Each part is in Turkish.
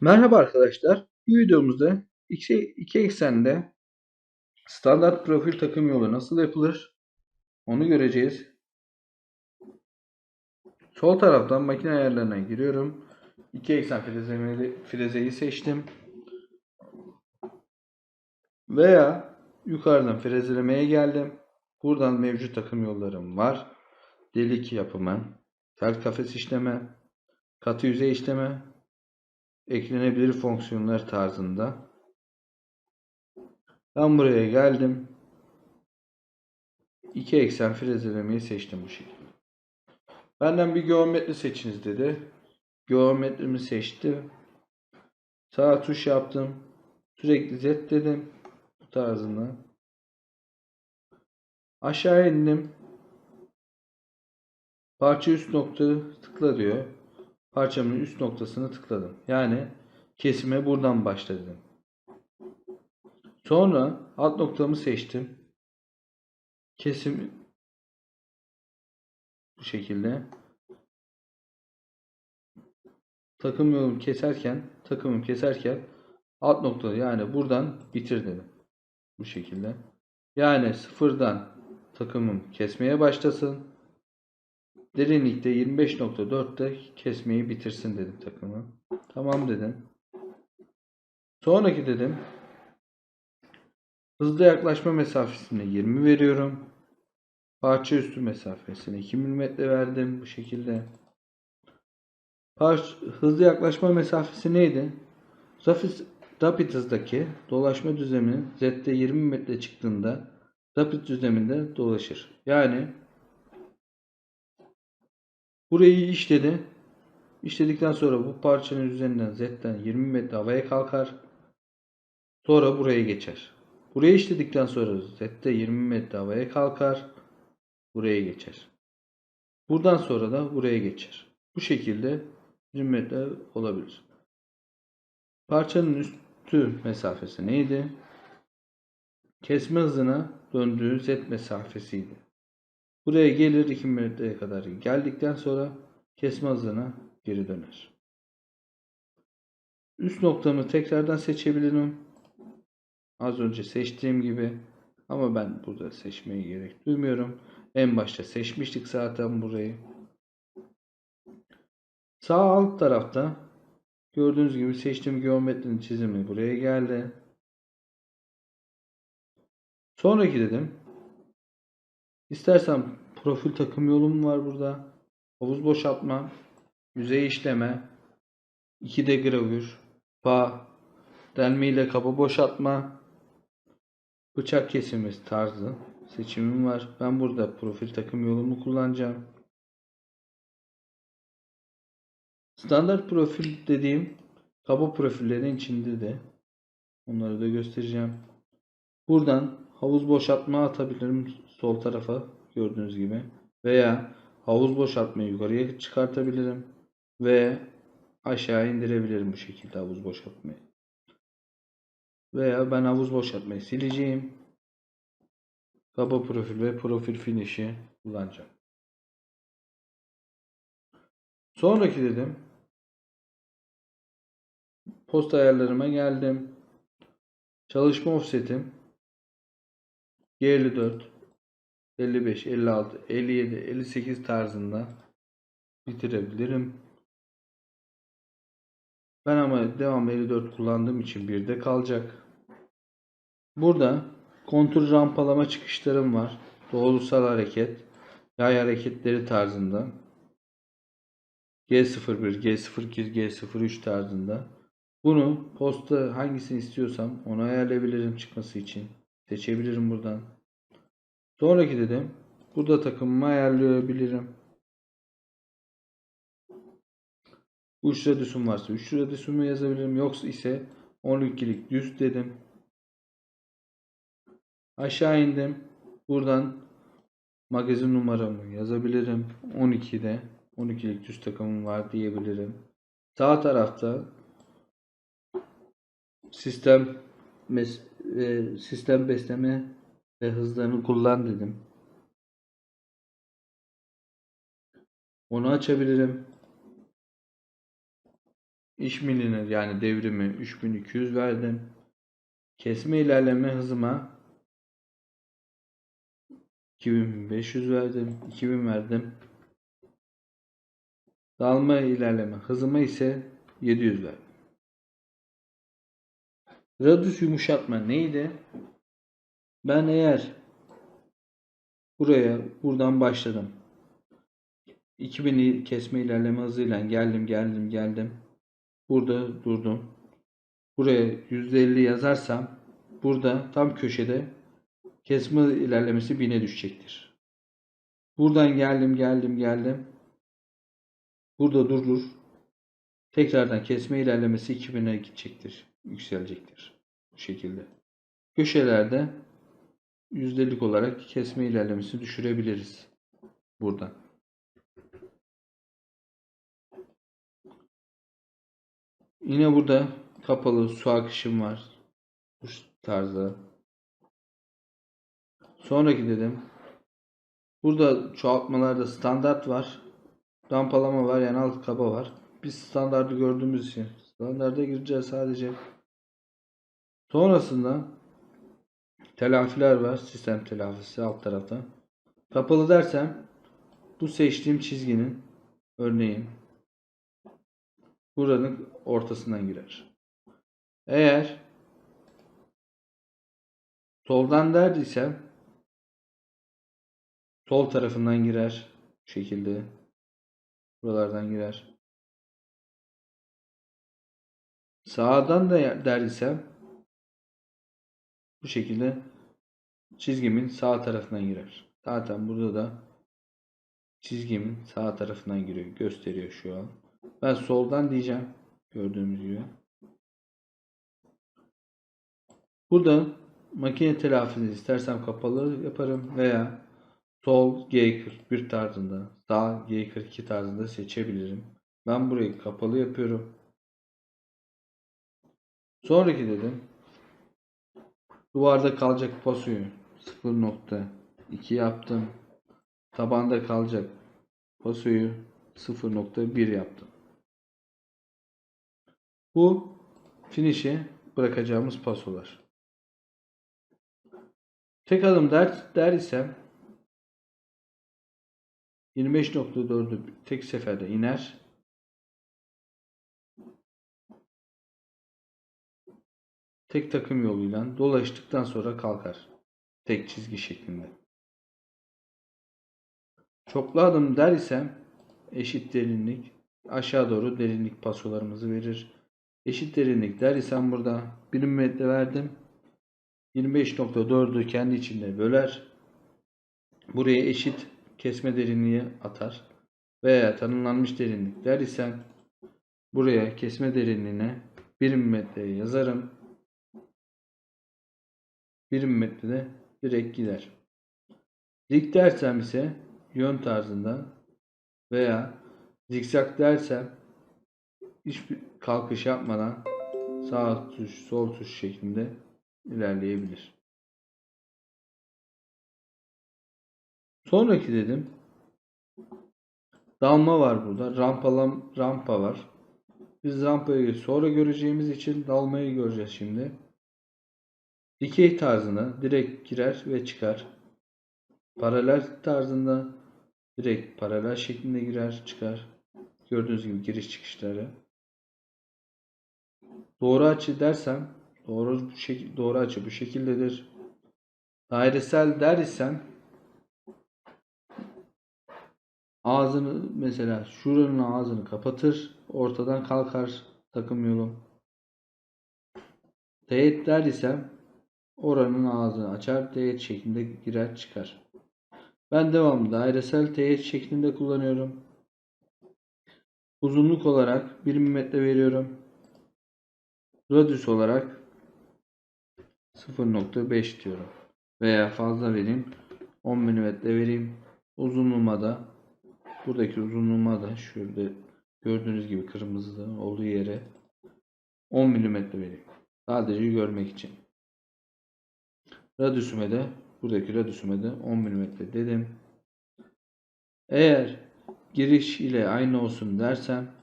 Merhaba arkadaşlar. Bu videomuzda iki, iki eksende standart profil takım yolu nasıl yapılır onu göreceğiz. Sol taraftan makine ayarlarına giriyorum. İki eksen frezemeli, frezeyi seçtim. Veya yukarıdan frezelemeye geldim. Buradan mevcut takım yollarım var. Delik yapımı, tel kafes işleme, katı yüzey işleme, eklenebilir fonksiyonlar tarzında. Ben buraya geldim. İki eksen frezelemeyi seçtim bu şekilde. Benden bir geometri seçiniz dedi. Geometrimi seçtim. Sağ tuş yaptım. Sürekli Z dedim. Bu tarzında. Aşağı indim. Parça üst nokta tıkla diyor. Parçamın üst noktasını tıkladım. Yani kesime buradan başladım. Sonra alt noktamı seçtim. Kesim bu şekilde. Takım yolumu keserken, takımımı keserken alt noktada yani buradan bitir dedim. Bu şekilde. Yani sıfırdan takımım kesmeye başlasın. Derinlikte 25.4'te kesmeyi bitirsin dedim takımı. Tamam dedim. Sonraki dedim. Hızlı yaklaşma mesafesine 20 veriyorum. Parça üstü mesafesine 2 mm verdim bu şekilde. Parça, hızlı yaklaşma mesafesi neydi? Rapid, rapid hızdaki dolaşma düzleminin Z'de 20 metre çıktığında rapid düzleminde dolaşır. Yani Burayı işledi. İşledikten sonra bu parçanın üzerinden Z'den 20 metre havaya kalkar. Sonra buraya geçer. Burayı işledikten sonra Z'de 20 metre havaya kalkar. Buraya geçer. Buradan sonra da buraya geçer. Bu şekilde 20 metre olabilir. Parçanın üstü mesafesi neydi? Kesme hızına döndüğü Z mesafesiydi. Buraya gelir 2 metreye kadar geldikten sonra kesme hızına geri döner. Üst noktamı tekrardan seçebilirim. Az önce seçtiğim gibi ama ben burada seçmeye gerek duymuyorum. En başta seçmiştik zaten burayı. Sağ alt tarafta gördüğünüz gibi seçtiğim geometrinin çizimi buraya geldi. Sonraki dedim İstersen profil takım yolum var burada. Havuz boşaltma, yüzey işleme, 2D gravür, pa, delme ile kaba boşaltma, bıçak kesimi tarzı seçimim var. Ben burada profil takım yolumu kullanacağım. Standart profil dediğim kaba profillerin içinde de onları da göstereceğim. Buradan havuz boşaltma atabilirim sol tarafa gördüğünüz gibi veya havuz boşaltmayı yukarıya çıkartabilirim ve aşağı indirebilirim bu şekilde havuz boşaltmayı. Veya ben havuz boşaltmayı sileceğim. Kaba profil ve profil finish'i kullanacağım. Sonraki dedim. Post ayarlarıma geldim. Çalışma offsetim G54 55, 56, 57, 58 tarzında bitirebilirim. Ben ama devam 54 kullandığım için bir de kalacak. Burada kontur rampalama çıkışlarım var. Doğrusal hareket, yay hareketleri tarzında. G01, G02, G03 tarzında. Bunu posta hangisini istiyorsam onu ayarlayabilirim çıkması için. Seçebilirim buradan. Sonraki dedim. Burada takımımı ayarlayabilirim. 3 radüsüm varsa 3 radüsümü yazabilirim. Yoksa ise 12'lik düz dedim. Aşağı indim. Buradan magazin numaramı yazabilirim. 12'de 12'lik düz takımım var diyebilirim. Sağ tarafta sistem e, sistem besleme ve hızlarını kullan dedim. Onu açabilirim. İş milini yani devrimi 3200 verdim. Kesme ilerleme hızıma 2500 verdim. 2000 verdim. Dalma ilerleme hızıma ise 700 verdim. Radius yumuşatma neydi? Ben eğer buraya buradan başladım. 2000 kesme ilerleme hızıyla geldim geldim geldim. Burada durdum. Buraya %50 yazarsam burada tam köşede kesme ilerlemesi 1000'e düşecektir. Buradan geldim geldim geldim. Burada durur. Tekrardan kesme ilerlemesi 2000'e gidecektir. Yükselecektir. Bu şekilde. Köşelerde yüzdelik olarak kesme ilerlemesini düşürebiliriz. Buradan. Yine burada kapalı su akışım var. Bu tarzda. Sonraki dedim. Burada çoğaltmalarda standart var. Rampalama var yani alt kaba var. Biz standartı gördüğümüz için standarda gireceğiz sadece. Sonrasında telafiler var. Sistem telafisi alt tarafta. Kapalı dersem bu seçtiğim çizginin örneğin buranın ortasından girer. Eğer soldan derdiysem sol tarafından girer. Bu şekilde. Buralardan girer. Sağdan da derdiysem bu şekilde çizgimin sağ tarafından girer. Zaten burada da çizgimin sağ tarafından giriyor. Gösteriyor şu an. Ben soldan diyeceğim. Gördüğümüz gibi. Burada makine telafisi istersem kapalı yaparım veya sol G41 tarzında sağ G42 tarzında seçebilirim. Ben burayı kapalı yapıyorum. Sonraki dedim. Duvarda kalacak pasoyu 0.2 yaptım. Tabanda kalacak pasoyu 0.1 yaptım. Bu finish'e bırakacağımız pasolar. Tek adım der, der isem 25.4'ü tek seferde iner. Tek takım yoluyla dolaştıktan sonra kalkar. Tek çizgi şeklinde. Çoklu adım der isem eşit derinlik aşağı doğru derinlik pasolarımızı verir. Eşit derinlik der isem burada 1 metre verdim. 25.4'ü kendi içinde böler. Buraya eşit kesme derinliği atar. Veya tanımlanmış derinlik der isem buraya kesme derinliğine 1 metre yazarım. 1 metrede direkt gider. Dik dersem ise yön tarzında veya zikzak dersem hiçbir kalkış yapmadan sağ tuş sol tuş şeklinde ilerleyebilir. Sonraki dedim dalma var burada. Rampalam, rampa var. Biz rampayı sonra göreceğimiz için dalmayı göreceğiz şimdi. Dikey tarzına direkt girer ve çıkar. Paralel tarzında direkt paralel şeklinde girer çıkar. Gördüğünüz gibi giriş çıkışları. Doğru açı dersem doğru şek doğru açı bu şekildedir. Dairesel der isem ağzını mesela şuranın ağzını kapatır. Ortadan kalkar takım yolu. Teğet der isem oranın ağzını açar. Teğet şeklinde girer çıkar. Ben devamlı dairesel teğet şeklinde kullanıyorum. Uzunluk olarak 1 mm veriyorum. Radius olarak 0.5 diyorum. Veya fazla vereyim. 10 mm vereyim. Uzunluğuma da buradaki uzunluğuma da şurada gördüğünüz gibi kırmızı olduğu yere 10 mm vereyim. Sadece görmek için. Radiusüme de buradaki radiusüme de 10 mm dedim. Eğer giriş ile aynı olsun dersem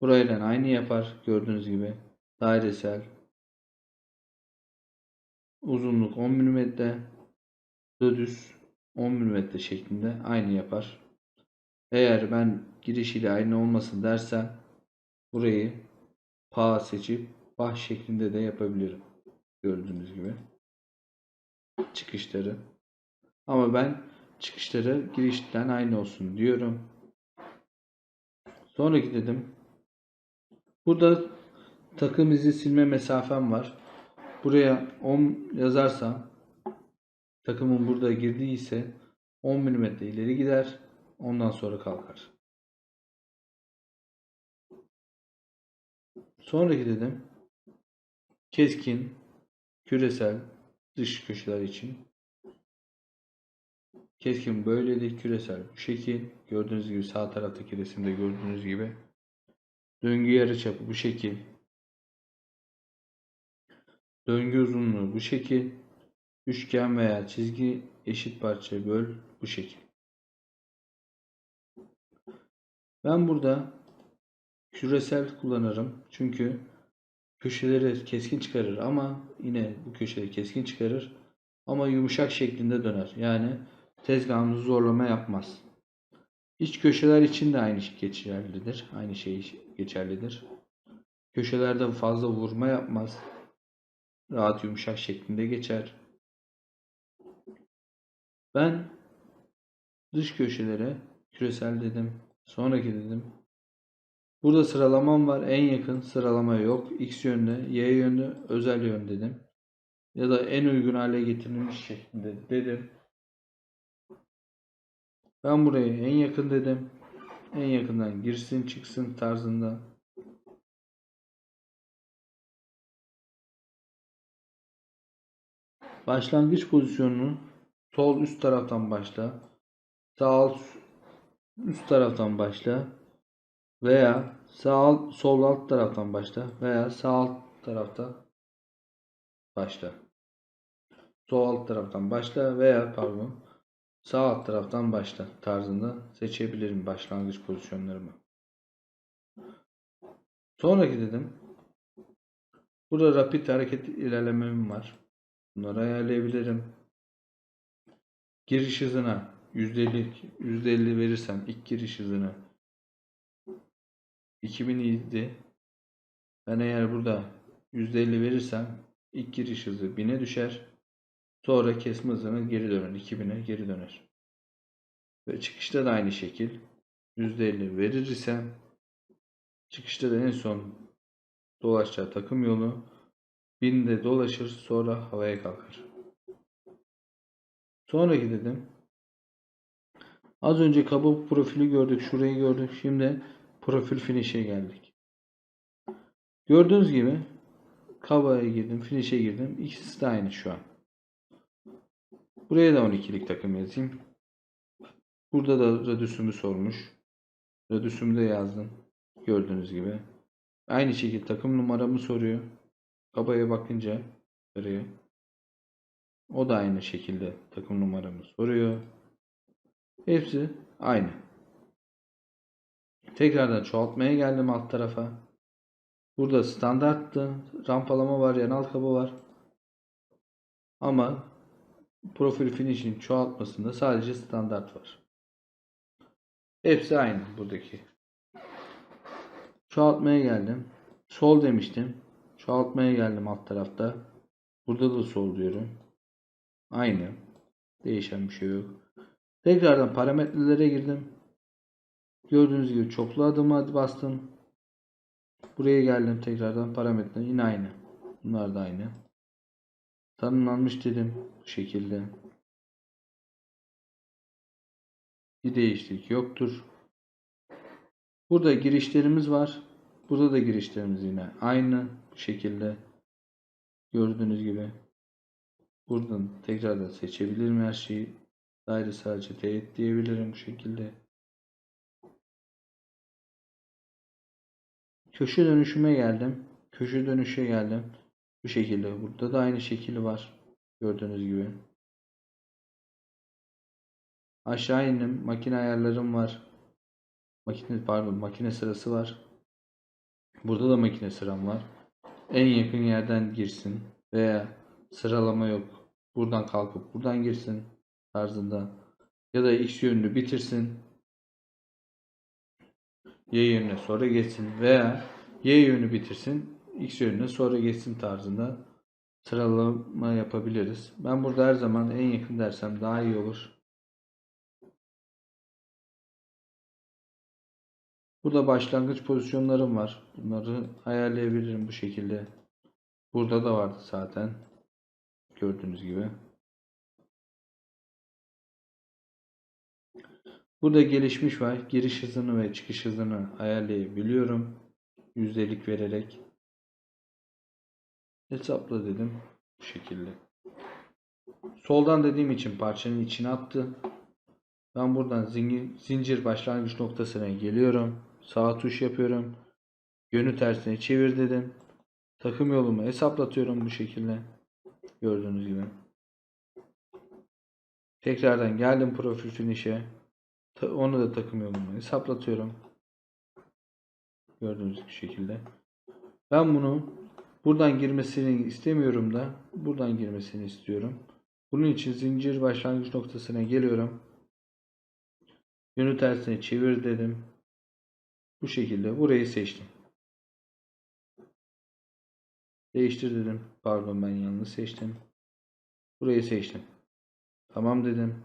Burayla aynı yapar. Gördüğünüz gibi. Dairesel. Uzunluk 10 mm. Düz 10 mm şeklinde aynı yapar. Eğer ben girişiyle aynı olmasın dersem burayı pa seçip bah şeklinde de yapabilirim. Gördüğünüz gibi. Çıkışları. Ama ben çıkışları girişten aynı olsun diyorum. Sonraki dedim. Burada takım izi silme mesafem var. Buraya 10 yazarsam takımın burada girdiği ise 10 mm ileri gider. Ondan sonra kalkar. Sonraki dedim. Keskin, küresel dış köşeler için. Keskin böyledir, küresel bu şekil. Gördüğünüz gibi sağ taraftaki resimde gördüğünüz gibi. Döngü yarıçapı bu şekil. Döngü uzunluğu bu şekil. Üçgen veya çizgi eşit parçaya böl bu şekil. Ben burada küresel kullanırım. Çünkü köşeleri keskin çıkarır ama yine bu köşeleri keskin çıkarır ama yumuşak şeklinde döner. Yani tezgahımızı zorlama yapmaz. İç köşeler için de aynı şey geçerlidir. Aynı şey geçerlidir. Köşelerde fazla vurma yapmaz. Rahat yumuşak şeklinde geçer. Ben dış köşelere küresel dedim. Sonraki dedim. Burada sıralamam var. En yakın sıralama yok. X yönde, Y yönde, özel yön dedim. Ya da en uygun hale getirilmiş şeklinde dedim. Ben buraya en yakın dedim. En yakından girsin çıksın tarzında. Başlangıç pozisyonunu sol üst taraftan başla. Sağ alt üst taraftan başla. Veya sağ alt, sol alt taraftan başla. Veya sağ alt tarafta başla. Sol alt taraftan başla veya pardon sağ alt taraftan başla tarzında seçebilirim başlangıç pozisyonlarımı. Sonraki dedim. Burada rapid hareket ilerlemem var. Bunları ayarlayabilirim. Giriş hızına %50, %50 verirsem ilk giriş hızını 2000 idi. Ben eğer burada %50 verirsem ilk giriş hızı 1000'e düşer. Sonra kesme hızını geri döner. 2000'e geri döner. Ve çıkışta da aynı şekil. %50 verir isem çıkışta da en son dolaşacağı takım yolu 1000'de dolaşır sonra havaya kalkar. Sonraki dedim. Az önce kaba profili gördük. Şurayı gördük. Şimdi profil finish'e geldik. Gördüğünüz gibi kabaya girdim. Finish'e girdim. İkisi de aynı şu an. Buraya da 12'lik takım yazayım. Burada da radüsümü sormuş. Radüsümü de yazdım. Gördüğünüz gibi. Aynı şekilde takım numaramı soruyor. Kabaya bakınca buraya. O da aynı şekilde takım numaramı soruyor. Hepsi aynı. Tekrardan çoğaltmaya geldim alt tarafa. Burada standarttı. Rampalama var, yanal kaba var. Ama profil finish'in çoğaltmasında sadece standart var. Hepsi aynı buradaki. Çoğaltmaya geldim. Sol demiştim. Çoğaltmaya geldim alt tarafta. Burada da sol diyorum. Aynı. Değişen bir şey yok. Tekrardan parametrelere girdim. Gördüğünüz gibi çoklu adıma bastım. Buraya geldim tekrardan parametre yine aynı. Bunlar da aynı. Tanımlanmış dedim bu şekilde. Bir değişiklik yoktur. Burada girişlerimiz var. Burada da girişlerimiz yine aynı bu şekilde. Gördüğünüz gibi. Buradan tekrardan seçebilirim her şeyi. Daire sadece teyit diyebilirim bu şekilde. Köşe dönüşüme geldim. Köşe dönüşe geldim. Bu şekilde. Burada da aynı şekil var. Gördüğünüz gibi. Aşağı indim. Makine ayarlarım var. Makine pardon makine sırası var. Burada da makine sıram var. En yakın yerden girsin veya sıralama yok. Buradan kalkıp buradan girsin tarzında. Ya da X yönünü bitirsin. Y yönüne sonra geçsin veya Y yönünü bitirsin. X yönüne sonra geçsin tarzında sıralama yapabiliriz. Ben burada her zaman en yakın dersem daha iyi olur. Burada başlangıç pozisyonlarım var. Bunları ayarlayabilirim bu şekilde. Burada da vardı zaten. Gördüğünüz gibi. Burada gelişmiş var. Giriş hızını ve çıkış hızını ayarlayabiliyorum. Yüzdelik vererek. Hesapla dedim. Bu şekilde. Soldan dediğim için parçanın içine attı. Ben buradan zincir, zincir başlangıç noktasına geliyorum. Sağ tuş yapıyorum. Yönü tersine çevir dedim. Takım yolumu hesaplatıyorum bu şekilde. Gördüğünüz gibi. Tekrardan geldim profil finish'e. Onu da takım yolumu hesaplatıyorum. Gördüğünüz şekilde. Ben bunu buradan girmesini istemiyorum da buradan girmesini istiyorum. Bunun için zincir başlangıç noktasına geliyorum. Yönü tersine çevir dedim. Bu şekilde burayı seçtim. Değiştir dedim. Pardon ben yanlış seçtim. Burayı seçtim. Tamam dedim.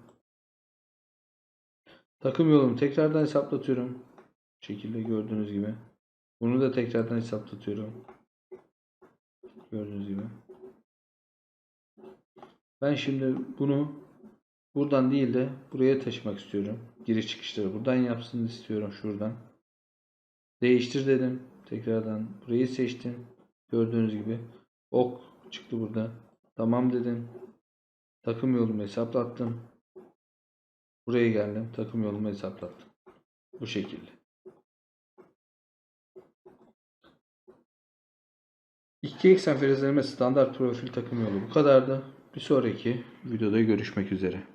Takım yolumu tekrardan hesaplatıyorum. Şekilde gördüğünüz gibi. Bunu da tekrardan hesaplatıyorum. Gördüğünüz gibi. Ben şimdi bunu buradan değil de buraya taşımak istiyorum. Giriş çıkışları buradan yapsın istiyorum şuradan. Değiştir dedim. Tekrardan burayı seçtim. Gördüğünüz gibi ok çıktı burada. Tamam dedim. Takım yolumu hesaplattım. Buraya geldim. Takım yolumu hesaplattım. Bu şekilde. İki eksen frezleme standart profil takım yolu bu kadardı. Bir sonraki videoda görüşmek üzere.